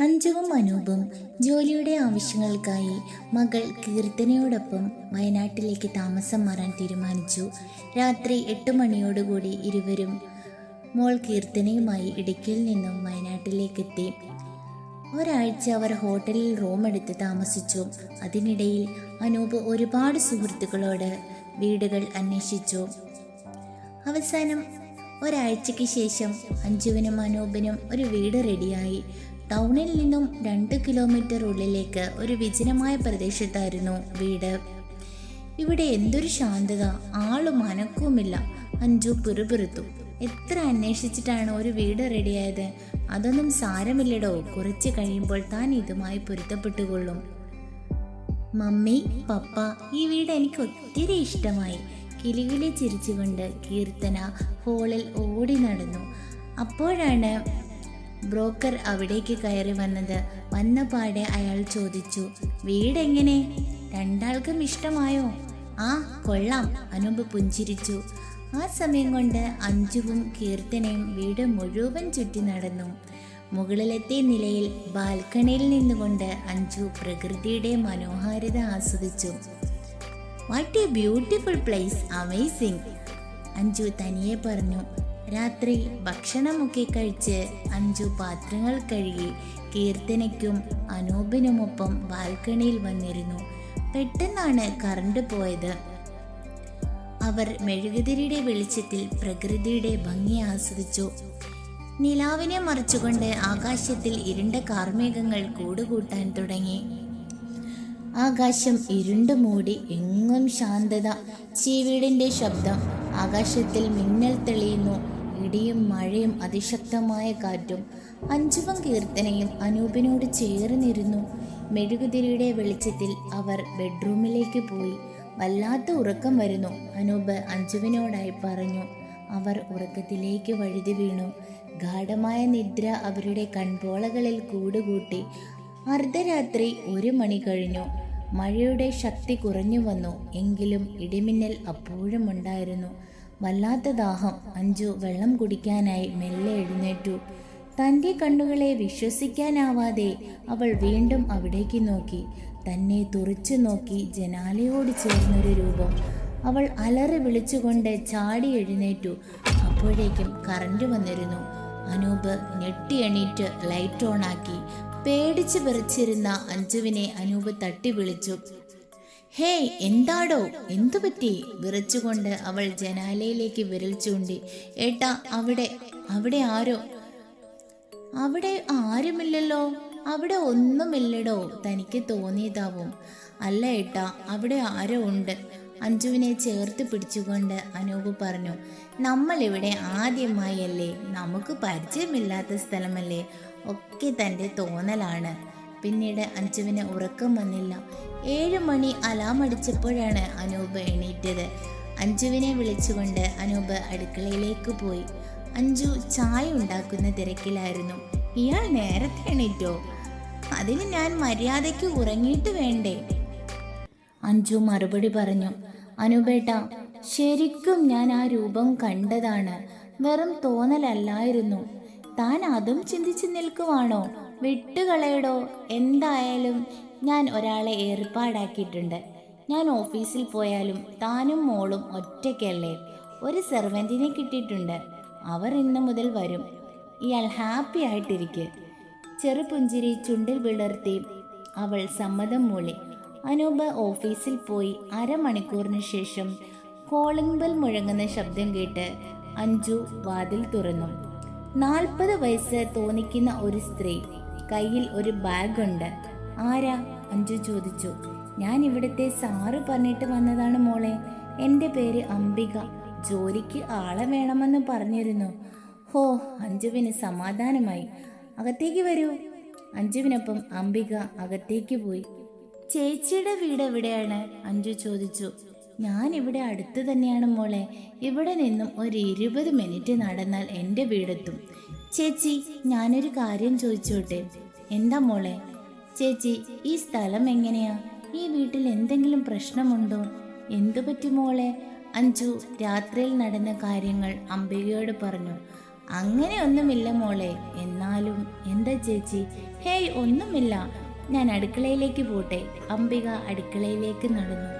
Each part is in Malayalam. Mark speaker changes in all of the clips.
Speaker 1: അഞ്ജുവും അനൂപും ജോലിയുടെ ആവശ്യങ്ങൾക്കായി മകൾ കീർത്തനയോടൊപ്പം വയനാട്ടിലേക്ക് താമസം മാറാൻ തീരുമാനിച്ചു. രാത്രി എട്ട് മണിയോടുകൂടി ഇരുവരും മോൾ കീർത്തനയുമായി ഇടുക്കിയിൽ നിന്നും വയനാട്ടിലേക്കെത്തി. ഒരാഴ്ച അവർ ഹോട്ടലിൽ റൂം എടുത്ത് താമസിച്ചു. അതിനിടയിൽ അനൂപ് ഒരുപാട് സുഹൃത്തുക്കളോട് വീടുകൾ അന്വേഷിച്ചു. അവസാനം ഒരാഴ്ചയ്ക്ക് ശേഷം അഞ്ജുവിനും അനൂപിനും ഒരു വീട് റെഡിയായി. ടൗണിൽ നിന്നും രണ്ട് കിലോമീറ്റർ ഉള്ളിലേക്ക് ഒരു വിജനമായ പ്രദേശത്തായിരുന്നു വീട്. ഇവിടെ എന്തൊരു ശാന്തത ആളും അനക്കവുമില്ല. അഞ്ചു പിറുപിറുത്തു. എത്ര അന്വേഷിച്ചിട്ടാണ് ഒരു വീട് റെഡിയായത്? അതൊന്നും സാരമില്ലടോ. കുറച്ച് കഴിയുമ്പോൾ താൻ ഇതുമായി പൊരുത്തപ്പെട്ടുകൊള്ളും. മമ്മി പപ്പ ഈ വീട് എനിക്ക് ഒത്തിരി ഇഷ്ടമായി. കിളികിളി ചിരിച്ചുകൊണ്ട് കീർത്തന ഹോളിൽ ഓടി നടന്നു. അപ്പോഴാണ് ബ്രോക്കർ അവിടേക്ക് കയറി വന്നത്. വന്ന പാടെ അയാൾ ചോദിച്ചു വീടെങ്ങനെ? രണ്ടാൾക്കും ഇഷ്ടമായോ? ആ കൊള്ളാം അനൂപ് പുഞ്ചിരിച്ചു. ആ സമയം കൊണ്ട് അഞ്ജുവും കീർത്തനയും വീട് മുഴുവൻ ചുറ്റി നടന്നു. മുകളിലത്തെ നിലയിൽ ബാൽക്കണിയിൽ നിന്നുകൊണ്ട് അഞ്ജു പ്രകൃതിയുടെ മനോഹാരിത ആസ്വദിച്ചു. What a beautiful place amazing Anju തനിയെ പറഞ്ഞു. രാത്രി ഭക്ഷണമൊക്കെ കഴിച്ച് അഞ്ചു പാത്രങ്ങൾ കഴുകി കീർത്തനയ്ക്കും അനൂപിനുമൊപ്പം ബാൽക്കണിയിൽ വന്നിരുന്നു. പെട്ടെന്നാണ് കറണ്ട് പോയത്. അവർ മെഴുകുതിരിയുടെ വെളിച്ചത്തിൽ പ്രകൃതിയുടെ ഭംഗി ആസ്വദിച്ചു. നിലാവിനെ മറിച്ചുകൊണ്ട് ആകാശത്തിൽ ഇരുണ്ട കാർമേഘങ്ങൾ കൂടുകൂട്ടാൻ തുടങ്ങി. ആകാശം ഇരുണ്ടു മൂടി എങ്ങും ശാന്തത ചീവീടിന്റെ ശബ്ദം ആകാശത്തിൽ മിന്നൽ തെളിയുന്ന അതിശക്തമായ കാറ്റും അഞ്ചുവം കീർത്തനയും അനൂപിനോട് ചേർന്നിരുന്നു. മെഴുകുതിരിയുടെ വെളിച്ചത്തിൽ അവർ ബെഡ്റൂമിലേക്ക് പോയി. വല്ലാത്ത ഉറക്കം വരുന്നു. അനൂപ് അഞ്ജുവിനോടായി പറഞ്ഞു അവർ ഉറക്കത്തിലേക്ക് വഴുതി വീണു. ഗാഠമായ നിദ്ര അവരുടെ കൺപോളകളിൽ കൂടുകൂട്ടി. അർദ്ധരാത്രി ഒരു മണി കഴിഞ്ഞു. മഴയുടെ ശക്തി കുറഞ്ഞു വന്നു എങ്കിലും ഇടിമിന്നൽ അപ്പോഴും ഉണ്ടായിരുന്നു വല്ലാത്ത ദാഹം. അഞ്ജു വെള്ളം കുടിക്കാനായി മെല്ലെ എഴുന്നേറ്റു. തന്റെ കണ്ണുകളെ വിശ്വസിക്കാനാവാതെ അവൾ വീണ്ടും അവിടേക്ക് നോക്കി. തന്നെ തുറച്ചു നോക്കി ജനാലയോട് ചേർന്നൊരു രൂപം. അവൾ അലറി വിളിച്ചുകൊണ്ട് ചാടി എഴുന്നേറ്റു. അപ്പോഴേക്കും കറണ്ട് വന്നിരുന്നു. അനൂപ് ഞെട്ടി എണീറ്റ് ലൈറ്റ് ഓണാക്കി പേടിച്ച് വിറച്ചിരുന്ന അഞ്ജുവിനെ അനൂപ് തട്ടി വിളിച്ചു. ഹേയ് എന്താടോ? എന്തു പറ്റി വിറച്ചുകൊണ്ട് അവൾ ജനാലയിലേക്ക് വിരൽ ചൂണ്ടി ഏട്ടാ അവിടെ അവിടെ ആരോ? അവിടെ ആരുമില്ലല്ലോ? അവിടെ ഒന്നുമില്ലടോ തനിക്ക് തോന്നിയതാവും. അല്ല ഏട്ടാ അവിടെ ആരോ ഉണ്ട്. അഞ്ജുവിനെ ചേർത്ത് പിടിച്ചുകൊണ്ട് അനൂപ് പറഞ്ഞു നമ്മളിവിടെ ആദ്യമായല്ലേ? നമുക്ക് പരിചയമില്ലാത്ത സ്ഥലമല്ലേ? ഒക്കെ തന്റെ തോന്നലാണ്. പിന്നീട് അഞ്ജുവിന് ഉറക്കം വന്നില്ല. ഏഴു മണി അലാം അടിച്ചപ്പോഴാണ് അനൂപ് എണീറ്റത്. അഞ്ജുവിനെ വിളിച്ചുകൊണ്ട് അനൂപ് അടുക്കളയിലേക്ക് പോയി. അഞ്ജു ചായ ഉണ്ടാക്കുന്ന തിരക്കിലായിരുന്നു. ഇയാൾ നേരത്തെ എണീറ്റോ? അതിന് ഞാൻ മര്യാദയ്ക്ക് ഉറങ്ങിയിട്ട് വേണ്ടേ? അഞ്ജു മറുപടി പറഞ്ഞു. അനുപേട്ട ശരിക്കും ഞാൻ ആ രൂപം കണ്ടതാണ്. വെറും തോന്നലല്ലായിരുന്നു. താൻ അതും ചിന്തിച്ചു നിൽക്കുവാണോ? വിട്ടുകളയടോ. എന്തായാലും ഞാൻ ഒരാളെ ഏർപ്പാടാക്കിയിട്ടുണ്ട്. ഞാൻ ഓഫീസിൽ പോയാലും താനും മോളും ഒറ്റയ്ക്കല്ലേ? ഒരു സെർവന്റിനെ കിട്ടിയിട്ടുണ്ട്. അവർ ഇന്ന് മുതൽ വരും. ഇയാൾ ഹാപ്പി ആയിട്ടിരിക്കെ. ചെറുപുഞ്ചിരി ചുണ്ടിൽ വിളർത്തി അവൾ സമ്മതം മൂളി. അനൂപ് ഓഫീസിൽ പോയി അരമണിക്കൂറിന് ശേഷം കോളിംഗ് ബെൽ മുഴങ്ങുന്ന ശബ്ദം കേട്ട് അഞ്ജു വാതിൽ തുറന്നു. നാൽപ്പത് വയസ്സ് തോന്നിക്കുന്ന ഒരു സ്ത്രീ കയ്യിൽ ഒരു ബാഗ് ഉണ്ട് ആരാ? അഞ്ജു ചോദിച്ചു. ഞാൻ ഇവിടുത്തെ സാറ് പറഞ്ഞിട്ട് വന്നതാണ് മോളെ. എന്റെ പേര് അംബിക. ജോലിക്ക് ആളെ വേണമെന്ന് പറഞ്ഞിരുന്നു. ഹോ അഞ്ജുവിന് സമാധാനമായി. അകത്തേക്ക് വരൂ. അഞ്ജുവിനൊപ്പം അംബിക അകത്തേക്ക് പോയി. ചേച്ചിയുടെ വീട് എവിടെയാണ്? അഞ്ജു ചോദിച്ചു. ഞാൻ ഇവിടെ അടുത്ത് തന്നെയാണ് മോളെ. ഇവിടെ നിന്നും ഒരു ഇരുപത് മിനിറ്റ് നടന്നാൽ എന്റെ വീടെത്തും. ചേച്ചി ഞാനൊരു കാര്യം ചോദിച്ചോട്ടെ? എന്താ മോളെ? ചേച്ചി ഈ സ്ഥലം എങ്ങനെയാ? ഈ വീട്ടിൽ എന്തെങ്കിലും പ്രശ്നമുണ്ടോ? എന്തു പറ്റി മോളെ? അഞ്ജു രാത്രിയിൽ നടന്ന കാര്യങ്ങൾ അംബികയോട് പറഞ്ഞു. അങ്ങനെയൊന്നുമില്ല മോളെ. എന്നാലും എന്താ ചേച്ചി? ഹേയ് ഒന്നുമില്ല. ഞാൻ അടുക്കളയിലേക്ക് പോട്ടെ. അംബിക അടുക്കളയിലേക്ക് നടന്നു.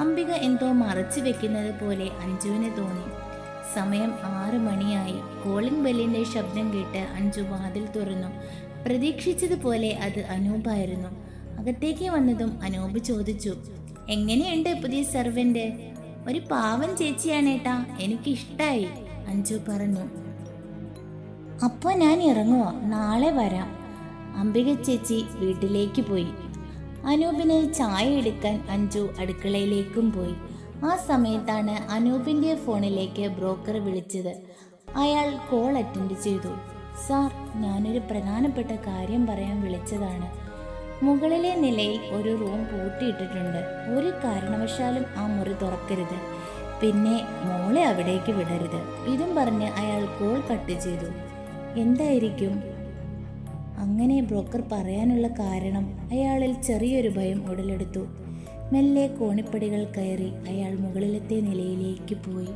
Speaker 1: അംബിക എന്തോ മറച്ചു വെക്കുന്നത് പോലെ അഞ്ജുവിന് തോന്നി. സമയം ആറ് മണിയായി. കോളിംഗ് ബെല്ലിന്റെ ശബ്ദം കേട്ട് അഞ്ചു വാതിൽ തുറന്നു. പ്രതീക്ഷിച്ചതുപോലെ അത് അനൂപായിരുന്നു. അകത്തേക്ക് വന്നതും അനൂപ് ചോദിച്ചു എങ്ങനെയുണ്ട് പുതിയ സെർവന്റ് ഒരു പാവം ചേച്ചിയാണേട്ടാ എനിക്കിഷ്ടായി അഞ്ചു പറഞ്ഞു. അപ്പോൾ ഞാൻ ഇറങ്ങുക നാളെ വരാം അംബിക ചേച്ചി വീട്ടിലേക്ക് പോയി. അനൂപിന് ചായ എടുക്കാൻ അഞ്ജു അടുക്കളയിലേക്കും പോയി. ആ സമയത്താണ് അനൂപിന്റെ ഫോണിലേക്ക് ബ്രോക്കർ വിളിച്ചത്. അയാൾ കോൾ അറ്റൻഡ് ചെയ്തു. സാർ ഞാനൊരു പ്രധാനപ്പെട്ട കാര്യം പറയാൻ വിളിച്ചതാണ്. മുകളിലെ നിലയിൽ ഒരു റൂം പൂട്ടിയിട്ടിട്ടുണ്ട്. ഒരു കാരണവശാലും ആ മുറി തുറക്കരുത്. പിന്നെ മോളെ അവിടേക്ക് വിടരുത്. ഇതും പറഞ്ഞ് അയാൾ കോൾ കട്ട് ചെയ്തു. എന്തായിരിക്കും? അങ്ങനെ ബ്രോക്കർ പറയാനുള്ള കാരണം. അയാളിൽ ചെറിയൊരു ഭയം ഉടലെടുത്തു. മെല്ലെ കോണിപ്പടികൾ കയറി അയാൾ മുകളിലത്തെ നിലയിലേക്ക് പോയി.